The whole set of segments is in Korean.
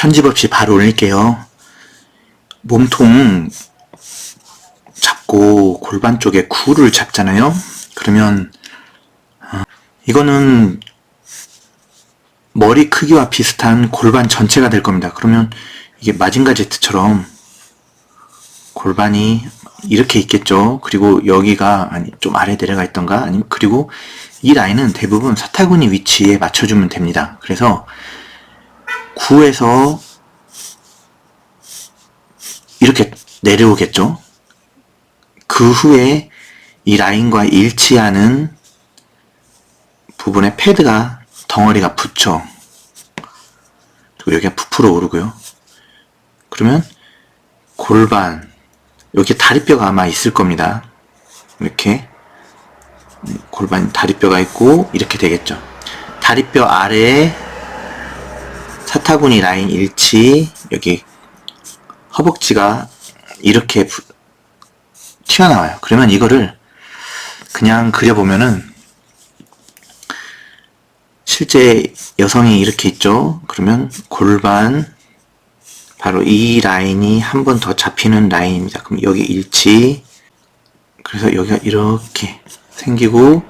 편집 없이 바로 올릴게요. 몸통 잡고 골반 쪽에 구를 잡잖아요. 그러면 어, 이거는 머리 크기와 비슷한 골반 전체가 될 겁니다. 그러면 이게 마징가 제트처럼 골반이 이렇게 있겠죠. 그리고 여기가 아니 좀 아래 내려가 있던가 아니면 그리고 이 라인은 대부분 사타구니 위치에 맞춰주면 됩니다. 그래서 9에서 이렇게 내려오겠죠. 그 후에 이 라인과 일치하는 부분에 패드가 덩어리가 붙죠. 그리고 여기가 부풀어 오르고요. 그러면 골반 여기 다리뼈가 아마 있을 겁니다. 이렇게 골반 다리뼈가 있고 이렇게 되겠죠. 다리뼈 아래에 사타구니 라인 일치 여기 허벅지가 이렇게 부- 튀어나와요. 그러면 이거를 그냥 그려보면은 실제 여성이 이렇게 있죠. 그러면 골반 바로 이 라인이 한 번 더 잡히는 라인입니다. 그럼 여기 일치 그래서 여기가 이렇게 생기고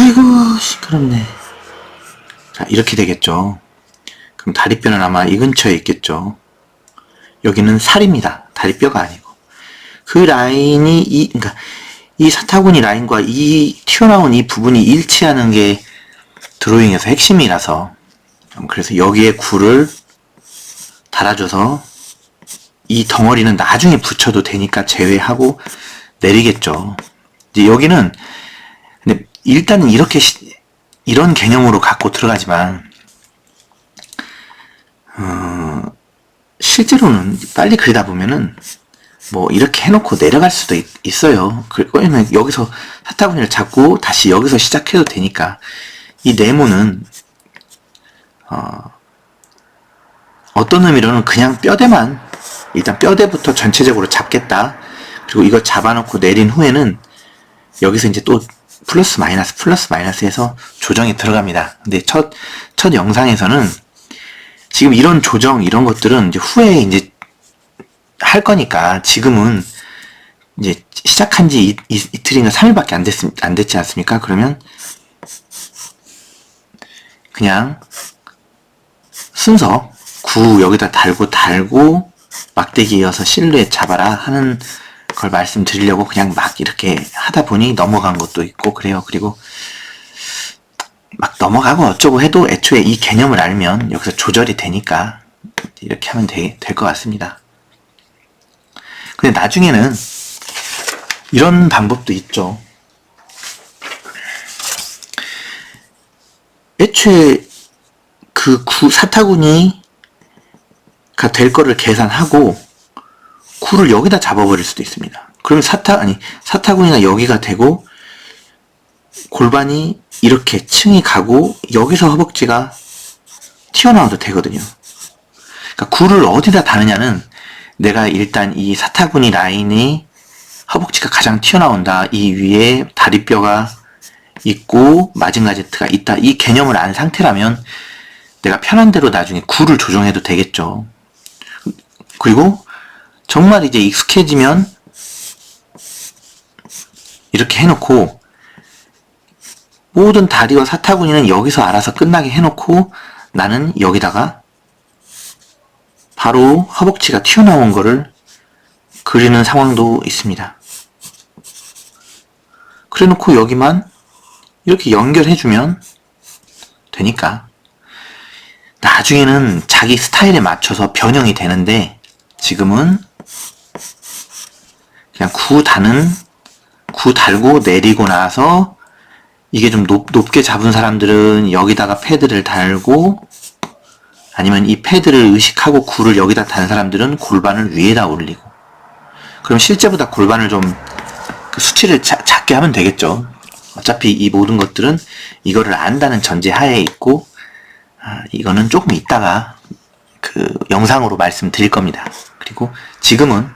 아이고 시끄럽네. 자 이렇게 되겠죠. 그럼 다리뼈는 아마 이 근처에 있겠죠. 여기는 살입니다. 다리뼈가 아니고. 그 라인이 이 그러니까 이 사타구니 라인과 이 튀어나온 이 부분이 일치하는 게 드로잉에서 핵심이라서 음, 그래서 여기에 굴을 달아줘서 이 덩어리는 나중에 붙여도 되니까 제외하고 내리겠죠. 이제 여기는 일단은 이렇게 시- 이런 개념으로 갖고 들어가지만 어, 실제로는 빨리 그리다 보면은 뭐 이렇게 해놓고 내려갈 수도 있, 어요 왜냐면 여기서 사타구니를 잡고 다시 여기서 시작해도 되니까 이 네모는 어, 어떤 의미로는 그냥 뼈대만 일단 뼈대부터 전체적으로 잡겠다. 그리고 이거 잡아놓고 내린 후에는 여기서 이제 또 플러스 마이너스 플러스 마이너스 해서 조정이 들어갑니다. 근데 첫, 첫 영상에서는 지금 이런 조정 이런 것들은 이제 후에 이제 할 거니까 지금은 이제 시작한 지 이, 이, 이틀인가 3일밖에 안, 됐, 안 됐지 않습니까? 그러면 그냥 순서 구 여기다 달고 달고 막대기 이어서 실루엣 잡아라 하는 걸 말씀드리려고 그냥 막 이렇게 하다 보니 넘어간 것도 있고 그래요. 그리고 막 넘어가고 어쩌고 해도 애초에 이 개념을 알면 여기서 조절이 되니까 이렇게 하면 될 것 같습니다. 근데 나중에는 이런 방법도 있죠. 애초에 그 구, 사타구니가 될 거를 계산하고 구를 여기다 잡아버릴 수도 있습니다. 그러면 사타 아니 사타구니가 여기가 되고 골반이 이렇게 층이 가고 여기서 허벅지가 튀어나와도 되거든요. 그러니까 구를 어디다 다느냐는 내가 일단 이 사타구니 라인이 허벅지가 가장 튀어나온다. 이 위에 다리뼈가 있고 마징가 제트가 있다. 이 개념을 안 상태라면 내가 편한 대로 나중에 구를 조정해도 되겠죠. 그리고 정말 이제 익숙해지면 이렇게 해놓고 모든 다리와 사타구니는 여기서 알아서 끝나게 해놓고 나는 여기다가 바로 허벅지가 튀어나온 거를 그리는 상황도 있습니다. 그래 놓고 여기만 이렇게 연결해주면 되니까 나중에는 자기 스타일에 맞춰서 변형이 되는데 지금은 그냥 구 다는 구 달고 내리고 나서 이게 좀 높, 높게 잡은 사람들은 여기다가 패드를 달고 아니면 이 패드를 의식하고 구를 여기다 단 사람들은 골반을 위에다 올리고 그럼 실제보다 골반을 좀 그 수치를 자- 작게 하면 되겠죠. 어차피 이 모든 것들은 이거를 안다는 전제 하에 있고 아, 이거는 조금 이따가 그 영상으로 말씀드릴 겁니다. 그리고 지금은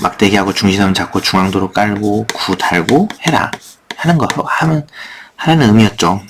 막대기하고 중심선 잡고 중앙도로 깔고 구 달고 해라 하는 거 하면 하라는 의미였죠.